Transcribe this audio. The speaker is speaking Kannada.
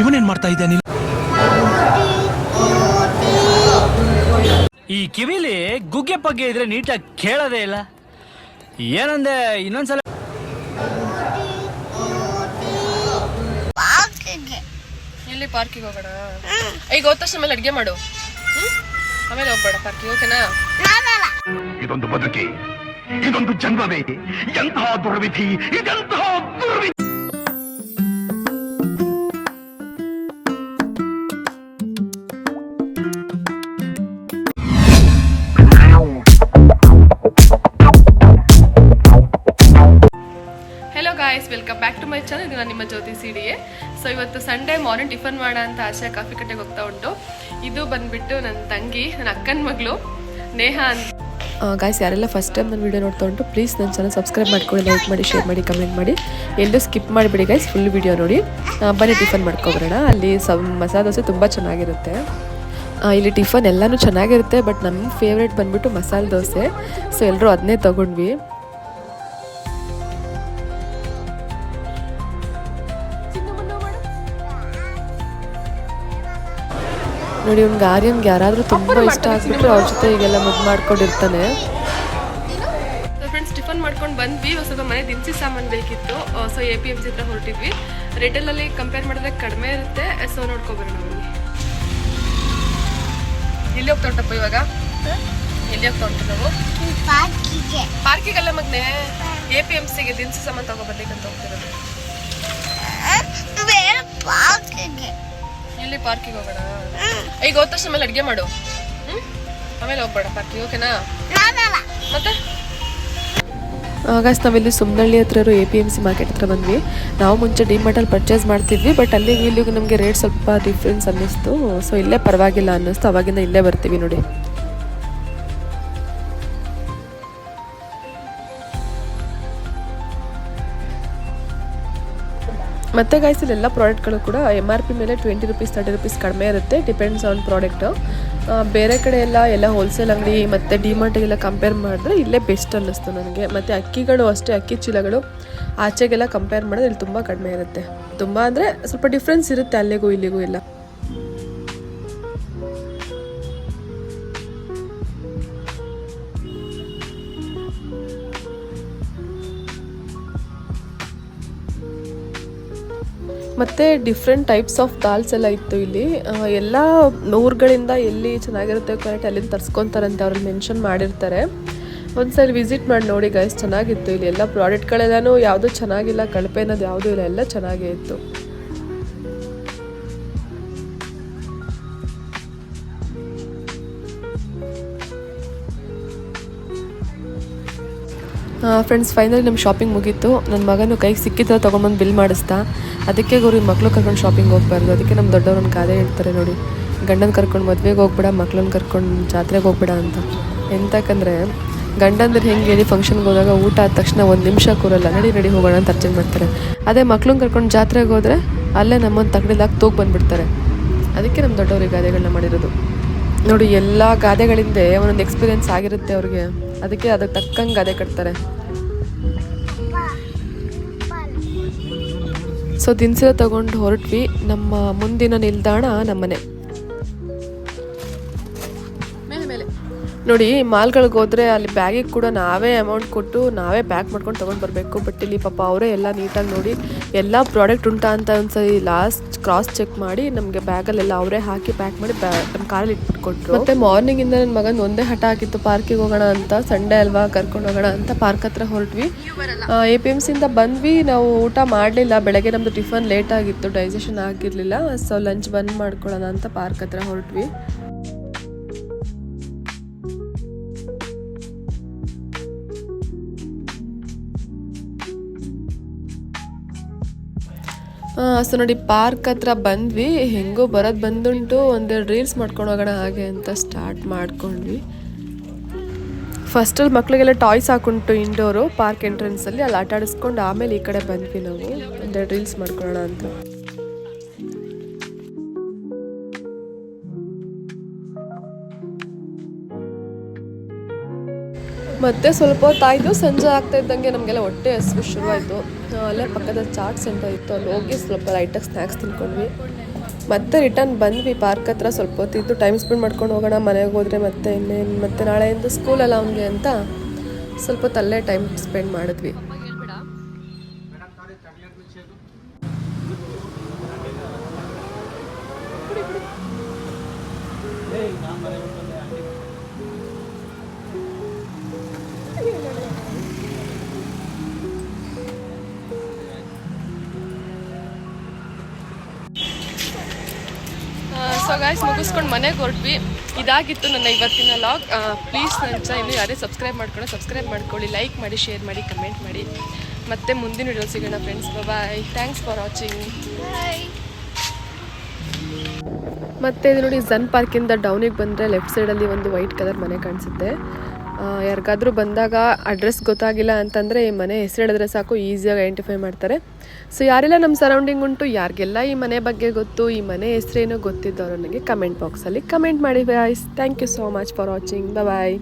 ಇವನೇನ್ ಮಾಡ್ತಾ ಇದ್ದಾನೆ ಈ ಕಿವಿಲಿ ಗುಗ್ಗೆ ಪಗ್ಗೆ ಇದ್ರೆ ನೀಟಾಗಿ ಕೇಳೋದೇ ಇಲ್ಲ. ಏನಂದೆ ಇನ್ನೊಂದ್ಸಲ? ಎಲ್ಲಿ ಪಾರ್ಕಿಗೆ ಹೋಗೋಣ ಈಗ ಹೋದ ತಕ್ಷಣ ಮೇಲೆ ಅಡ್ಗೆ ಮಾಡು. ಹ್ಮ್? ಆಮೇಲೆ ಹೋಗ್ಬೇಡ ಪಾರ್ಕಿಗೆ ಓಕೆನಾ? ಇದೊಂದು ಬದುಕಿ ಇದೊಂದು ಜನ್ಮವೇ ಎಂತಹ ದುರ್ವಿಧಿ ಇದೆಂತಹ ದುರ್ವಿಧಿ. ನಾನು ನಿಮ್ಮ ಜ್ಯೋತಿ ಸಿ ಡಿ ಸೊ ಇವತ್ತು ಸಂಡೇ ಮಾರ್ನಿಂಗ್ ಟಿಫನ್ ಮಾಡೋ ಅಂತ ಆಶೆ ಕಾಫಿ ಕಟ್ಟೆಗೆ ಹೋಗ್ತಾ ಉಂಟು. ಇದು ಬಂದ್ಬಿಟ್ಟು ನನ್ನ ತಂಗಿ, ನನ್ನ ಅಕ್ಕನ ಮಗಳು, ನೇಹ ಅಂತ. ಗಾಯ್ಸ್ ಯಾರೆಲ್ಲ ಫಸ್ಟ್ ಟೈಮ್ ನನ್ನ ವೀಡಿಯೋ ನೋಡ್ತಾ ಉಂಟು ಪ್ಲೀಸ್ ನನ್ನ ಚಾನಲ್ ಸಬ್ಸ್ಕ್ರೈಬ್ ಮಾಡ್ಕೊಳ್ಳಿ ಲೈಕ್ ಮಾಡಿ ಶೇರ್ ಮಾಡಿ ಕಮೆಂಟ್ ಮಾಡಿ. ಎಲ್ಲೂ ಸ್ಕಿಪ್ ಮಾಡಿಬಿಡಿ ಗೈಸ್ ಫುಲ್ ವೀಡಿಯೋ ನೋಡಿ. ಬನ್ನಿ, ಟಿಫನ್ ಮಾಡ್ಕೊಬರೋಣ. ಅಲ್ಲಿ ಸಮ್ ಮಸಾಲೆ ದೋಸೆ ತುಂಬ ಚೆನ್ನಾಗಿರುತ್ತೆ. ಇಲ್ಲಿ ಟಿಫನ್ ಎಲ್ಲನೂ ಚೆನ್ನಾಗಿರುತ್ತೆ ಬಟ್ ನಮ್ಮ ಫೇವ್ರೇಟ್ ಬಂದ್ಬಿಟ್ಟು ಮಸಾಲೆ ದೋಸೆ. ಸೊ ಎಲ್ಲರೂ ಅದನ್ನೇ ತೊಗೊಂಡ್ವಿ. ನೋಡಿ ಅವ್ನಿಗೆ ಆರ್ಯನ್ಗೆ ಯಾರಾದರೂ ತುಂಬ ಇಷ್ಟ ಆಗಿಬಿಟ್ರೆ ಅವ್ರ ಜೊತೆ ಈಗೆಲ್ಲ ಮುದ್ದು ಮಾಡ್ಕೊಂಡಿರ್ತಾನೆ. ಸೊ ಫ್ರೆಂಡ್ಸ್ ಟಿಫನ್ ಮಾಡ್ಕೊಂಡು ಬಂದ್ವಿ. ಹೊಸದ ಸ್ವಲ್ಪ ಮನೆ ದಿನಸಿ ಸಾಮಾನು ಬೇಕಿತ್ತು. So A P M C ಹತ್ರ ಹೊರಟಿದ್ವಿ. ರಿಟೇಲಲ್ಲಿ ಕಂಪೇರ್ ಮಾಡಿದ್ರೆ ಕಡಿಮೆ ಇರುತ್ತೆ. ಸೊ ನೋಡ್ಕೊಬರೋಣ ಎಲ್ಲಿ ಹೋಗ್ತಾ ಉಂಟಪ್ಪ ಇವಾಗ? ಎಲ್ಲಿ ಹೋಗ್ತಾ ಉಂಟು ನಾವು ಪಾರ್ಕಿಗೆಲ್ಲ ಮತ್ತೆ ಎ ಪಿ ಎಂ ಸಿಗೆ ದಿನಸಿ ಸಾಮಾನು ತಗೊಬರ್ಲಿಕ್ಕಂತ ಹೋಗ್ತಿರೋದು. ಎಲ್ಲಿ ಪಾರ್ಕಿಗೆ ಹೋಗೋಣ ಈಗ ಹೋದ ತಕ್ಷಣ ಮೇಲೆ ಅಡ್ಗೆ ಮಾಡು. ಆಮೇಲೆ ಹೋಗ್ಬೇಡ ಪಾರ್ಕಿಗೆ ಓಕೆನಾ ಮತ್ತೆ? ಆಗಸ್ಟ್ ನಾವಿಲ್ಲಿ ಸುಮ್ನಳ್ಳಿ ಹತ್ರ ಇರೋ A P M C market ಹತ್ರ ಬಂದ್ವಿ. ನಾವು ಮುಂಚೆ ಡಿ ಮಾರ್ಟಲ್ಲಿ ಪರ್ಚೇಸ್ ಮಾಡ್ತಿದ್ವಿ ಬಟ್ ಅಲ್ಲಿಗೆ ಇಲ್ಲಿಗೆ ನಮಗೆ ರೇಟ್ ಸ್ವಲ್ಪ ಡಿಫ್ರೆನ್ಸ್ ಅನ್ನಿಸ್ತು. ಸೊ ಇಲ್ಲೇ ಪರವಾಗಿಲ್ಲ ಅನ್ನಿಸ್ತು. ಅವಾಗಿಂದ ಇಲ್ಲೇ ಬರ್ತೀವಿ ನೋಡಿ. ಮತ್ತೆ ಗಾಯ್ಸ್ ಎಲ್ಲ ಪ್ರಾಡಕ್ಟ್ಗಳು ಕೂಡ ಎಂ ಆರ್ ಪಿ ಮೇಲೆ ಟ್ವೆಂಟಿ ರುಪೀಸ್ ತರ್ಟಿ ರುಪೀಸ್ ಕಡಿಮೆ ಇರುತ್ತೆ. ಡಿಪೆಂಡ್ಸ್ ಆನ್ ಪ್ರಾಡಕ್ಟು ಬೇರೆ ಕಡೆ ಎಲ್ಲ ಎಲ್ಲ ಹೋಲ್ಸೇಲ್ ಅಂಗಡಿ ಮತ್ತು ಡಿಮಾರ್ಟಿಗೆಲ್ಲ ಕಂಪೇರ್ ಮಾಡಿದ್ರೆ ಇಲ್ಲೇ ಬೆಸ್ಟ್ ಅನ್ನಿಸ್ತು ನನಗೆ. ಮತ್ತು ಅಕ್ಕಿಗಳು ಅಷ್ಟೇ, ಅಕ್ಕಿ ಚೀಲಗಳು ಆಚೆಗೆಲ್ಲ ಕಂಪೇರ್ ಮಾಡಿದ್ರೆ ಇಲ್ಲಿ ತುಂಬ ಕಡಿಮೆ ಇರುತ್ತೆ. ತುಂಬ ಅಂದರೆ ಸ್ವಲ್ಪ ಡಿಫ್ರೆನ್ಸ್ ಇರುತ್ತೆ ಅಲ್ಲಿಗೂ ಇಲ್ಲಿಗೂ ಎಲ್ಲ. ಮತ್ತು ಡಿಫ್ರೆಂಟ್ ಟೈಪ್ಸ್ ಆಫ್ ದಾಲ್ಸ್ ಎಲ್ಲ ಇತ್ತು ಇಲ್ಲಿ. ಎಲ್ಲ ಊರುಗಳಿಂದ ಎಲ್ಲಿ ಚೆನ್ನಾಗಿರುತ್ತೆ ಕರೆಕ್ಟ್ ಅಲ್ಲಿಂದ ತರ್ಸ್ಕೊತಾರಂತೆ ಅವ್ರಲ್ಲಿ ಮೆನ್ಷನ್ ಮಾಡಿರ್ತಾರೆ. ಒಂದ್ಸಲ ವಿಸಿಟ್ ಮಾಡಿ ನೋಡಿ ಗೈಸ್ ಚೆನ್ನಾಗಿತ್ತು ಇಲ್ಲಿ. ಎಲ್ಲ ಪ್ರಾಡಕ್ಟ್ಗಳೆಲ್ಲನೂ ಯಾವುದೂ ಚೆನ್ನಾಗಿಲ್ಲ, ಕಳಪೆ ಅನ್ನೋದು ಯಾವುದೂ ಇಲ್ಲ, ಎಲ್ಲ ಚೆನ್ನಾಗೇ ಇತ್ತು. ಫ್ರೆಂಡ್ಸ್ ಫೈನಲಿ ನಮ್ಮ ಶಾಪಿಂಗ್ ಮುಗೀತು. ನನ್ನ ಮಗನು ಕೈಗೆ ಸಿಕ್ಕಿದ್ರೆ ತೊಗೊಂಬಂದು ಬಿಲ್ ಮಾಡಿಸ್ತಾ. ಅದಕ್ಕೆ ಗುರು ಮಕ್ಕಳು ಕರ್ಕೊಂಡು ಶಾಪಿಂಗ್ ಹೋಗ್ಬಾರ್ದು. ಅದಕ್ಕೆ ನಮ್ಮ ದೊಡ್ಡವ್ರನ್ನ ಗಾದೆ ಹೇಳ್ತಾರೆ ನೋಡಿ. ಗಂಡನ ಕರ್ಕೊಂಡು ಮದುವೆಗೆ ಹೋಗ್ಬೇಡ ಮಕ್ಳನ್ನ ಕರ್ಕೊಂಡು ಜಾತ್ರೆಗೆ ಹೋಗ್ಬೇಡ ಅಂತ. ಎಂತಕ್ಕಂದರೆ ಗಂಡಂದ್ರೆ ಹೆಂಗೆ ಹೇಳಿ ಫಂಕ್ಷನ್ಗೆ ಹೋದಾಗ ಊಟ ಆದ ತಕ್ಷಣ ಒಂದು ನಿಮಿಷ ಕೂರಲ್ಲ. ನಡಿ ನಡಿ, ಹೋಗೋಣ ಅಂತ ಅರ್ಜೆಂಟ್ ಮಾಡ್ತಾರೆ. ಅದೇ ಮಕ್ಳನ್ನ ಕರ್ಕೊಂಡು ಜಾತ್ರೆಗೆ ಹೋದರೆ ಅಲ್ಲೇ ನಮ್ಮನ್ನು ತಗಡಿಲಾಗಿ ತೂಗ್ ಬಂದುಬಿಡ್ತಾರೆ. ಅದಕ್ಕೆ ನಮ್ಮ ದೊಡ್ಡವ್ರಿಗೆ ಗಾದೆಗಳನ್ನ ಮಾಡಿರೋದು. ನೋಡಿ, ಎಲ್ಲ ಗಾದೆಗಳಿಂದ ಒಂದೊಂದು ಎಕ್ಸ್ಪೀರಿಯೆನ್ಸ್ ಆಗಿರುತ್ತೆ ಅವ್ರಿಗೆ. ಅದಕ್ಕೆ ಅದಕ್ಕೆ ತಕ್ಕಂಗೆ ಗಾದೆ ಕಟ್ತಾರೆ. ಸೊ ದಿನಸಿರ ತಗೊಂಡು ಹೊರಟ್ವಿ. ನಮ್ಮ ಮುಂದಿನ ನಿಲ್ದಾಣ ನಮ್ಮನೆ. ನೋಡಿ, ಮಾಲ್ಗಳಿಗೆ ಹೋದ್ರೆ ಅಲ್ಲಿ ಬ್ಯಾಗಿಗೆ ಕೂಡ ನಾವೇ ಅಮೌಂಟ್ ಕೊಟ್ಟು ನಾವೇ ಪ್ಯಾಕ್ ಮಾಡ್ಕೊಂಡು ತೊಗೊಂಡು ಬರಬೇಕು. ಬಟ್ ಇಲ್ಲಿ ಪಾಪ ಅವರೇ ಎಲ್ಲ ನೀಟಾಗಿ ನೋಡಿ, ಎಲ್ಲ ಪ್ರಾಡಕ್ಟ್ ಉಂಟಾ ಅಂತ ಒಂದ್ಸರಿ ಲಾಸ್ಟ್ ಕ್ರಾಸ್ ಚೆಕ್ ಮಾಡಿ ನಮಗೆ ಬ್ಯಾಗಲ್ಲೆಲ್ಲ ಅವರೇ ಹಾಕಿ ಪ್ಯಾಕ್ ಮಾಡಿ ಬ್ಯಾ ನಮ್ಮ ಕಾರಲ್ಲಿ ಇಟ್ಬಿಟ್ಕೊಟ್ರು. ಮತ್ತೆ ಮಾರ್ನಿಂಗಿಂದ ನನ್ನ ಮಗನ ಒಂದೇ ಹಠ ಆಗಿತ್ತು ಪಾರ್ಕಿಗೆ ಹೋಗೋಣ ಅಂತ ಸಂಡೇ ಅಲ್ವಾ ಕರ್ಕೊಂಡು ಹೋಗೋಣ ಅಂತ ಪಾರ್ಕ್ ಹತ್ರ ಹೊರಟ್ವಿ. ಎ ಪಿ ಎಂ ಸಿಂದ ಬಂದ್ವಿ, ನಾವು ಊಟ ಮಾಡಲಿಲ್ಲ, ಬೆಳಗ್ಗೆ ನಮ್ಮದು ಟಿಫನ್ ಲೇಟ್ ಆಗಿತ್ತು ಡೈಜೆಷನ್ ಆಗಿರಲಿಲ್ಲ ಸೊ ಲಂಚ್ ಬಂದ್ ಮಾಡ್ಕೊಳ್ಳೋಣ ಅಂತ ಪಾರ್ಕ್ ಹತ್ರ ಹೊರಟ್ವಿ. ಸೊ ನೋಡಿ, ಪಾರ್ಕ್ ಹತ್ರ ಬಂದ್ವಿ. ಹೆಂಗೋ ಬರೋದು ಬಂದುಂಟು. ಒಂದೆರಡು ರೀಲ್ಸ್ ಮಾಡ್ಕೊಂಡು ಹೋಗೋಣ ಹಾಗೆ ಅಂತ ಸ್ಟಾರ್ಟ್ ಮಾಡ್ಕೊಂಡ್ವಿ. ಫಸ್ಟಲ್ಲಿ ಮಕ್ಕಳಿಗೆಲ್ಲ ಟಾಯ್ಸ್ ಹಾಕುಂಟು ಇಂಡೋರು ಪಾರ್ಕ್ ಎಂಟ್ರೆನ್ಸಲ್ಲಿ ಅಲ್ಲಿ ಆಟ ಆಡಿಸ್ಕೊಂಡು ಆಮೇಲೆ ಈ ಕಡೆ ಬಂದ್ವಿ ನಾವು. ಒಂದೆರಡು ರೀಲ್ಸ್ ಮಾಡ್ಕೊಳ್ಳೋಣ ಅಂತ. ಮತ್ತೆ ಸ್ವಲ್ಪ ಹೊತ್ತಾಯಿತು ಸಂಜೆ ಆಗ್ತಾ ಇದ್ದಂಗೆ ನಮಗೆಲ್ಲ ಹೊಟ್ಟೆ ಹಸಿವು ಶುರುವಾಯಿತು. ಅಲ್ಲೇ ಪಕ್ಕದ ಚಾಟ್ ಸೆಂಟರ್ ಇತ್ತು, ಅಲ್ಲಿ ಹೋಗಿ ಸ್ವಲ್ಪ ಲೈಟಾಗಿ ಸ್ನ್ಯಾಕ್ಸ್ ತಿನ್ಕೊಂಡ್ವಿ ಮತ್ತೆ ರಿಟರ್ನ್ ಬಂದ್ವಿ ಪಾರ್ಕ್ ಹತ್ರ ಸ್ವಲ್ಪ ಹೊತ್ತಿದ್ದು ಟೈಮ್ ಸ್ಪೆಂಡ್ ಮಾಡ್ಕೊಂಡು ಹೋಗೋಣ, ಮನೆಗೆ ಹೋದರೆ ಮತ್ತೆ ಇನ್ನೇನು, ಮತ್ತೆ ನಾಳೆಯಿಂದ ಸ್ಕೂಲಲ್ಲ ಅವನಿಗೆ ಅಂತ ಸ್ವಲ್ಪ ತಲ್ಲೇ ಟೈಮ್ ಸ್ಪೆಂಡ್ ಮಾಡಿದ್ವಿ. ಸೊ ಗಾಯ್ಸ್ ಮುಗಿಸ್ಕೊಂಡು ಮನೆಗೆ ಹೊರಟ್ವಿ. ಇದಾಗಿತ್ತು ನನ್ನ ಇವತ್ತಿನ ಲಾಗ್ ಪ್ಲೀಸ್ ನನ್ನ ಚಾನಲ್ ಇನ್ನೂ ಯಾರೇ ಸಬ್ಸ್ಕ್ರೈಬ್ ಮಾಡ್ಕೊಂಡು ಸಬ್ಸ್ಕ್ರೈಬ್ ಮಾಡ್ಕೊಳ್ಳಿ. ಲೈಕ್ ಮಾಡಿ ಶೇರ್ ಮಾಡಿ ಕಮೆಂಟ್ ಮಾಡಿ. ಮತ್ತೆ ಮುಂದಿನ ವಿಡಿಯೋ ಸಿಗೋಣ friends bye thanks for watching ಮತ್ತೆ ಇದು ನೋಡಿ ಝನ್ ಪಾರ್ಕಿಂದ ಡೌನಿಗೆ ಬಂದರೆ ಲೆಫ್ಟ್ ಸೈಡಲ್ಲಿ ಒಂದು ವೈಟ್ ಕಲರ್ ಮನೆ ಕಾಣಿಸುತ್ತೆ. ಯಾರಿಗಾದ್ರೂ ಬಂದಾಗ ಅಡ್ರೆಸ್ ಗೊತ್ತಾಗಿಲ್ಲ ಅಂತಂದರೆ ಈ ಮನೆ ಹೆಸರು ಹೇಳಿದ್ರೆ ಸಾಕು ಈಸಿಯಾಗಿ ಐಡೆಂಟಿಫೈ ಮಾಡ್ತಾರೆ. ಸೊ ಯಾರೆಲ್ಲ ನಮ್ಮ ಸರೌಂಡಿಂಗ್ ಉಂಟು, ಯಾರಿಗೆಲ್ಲ ಈ ಮನೆ ಬಗ್ಗೆ ಗೊತ್ತು, ಈ ಮನೆ ಹೆಸರೇನು ಗೊತ್ತಿದ್ದವರು ನನಗೆ ಕಮೆಂಟ್ ಬಾಕ್ಸಲ್ಲಿ ಕಮೆಂಟ್ ಮಾಡಿ boys thank you so much for watching bye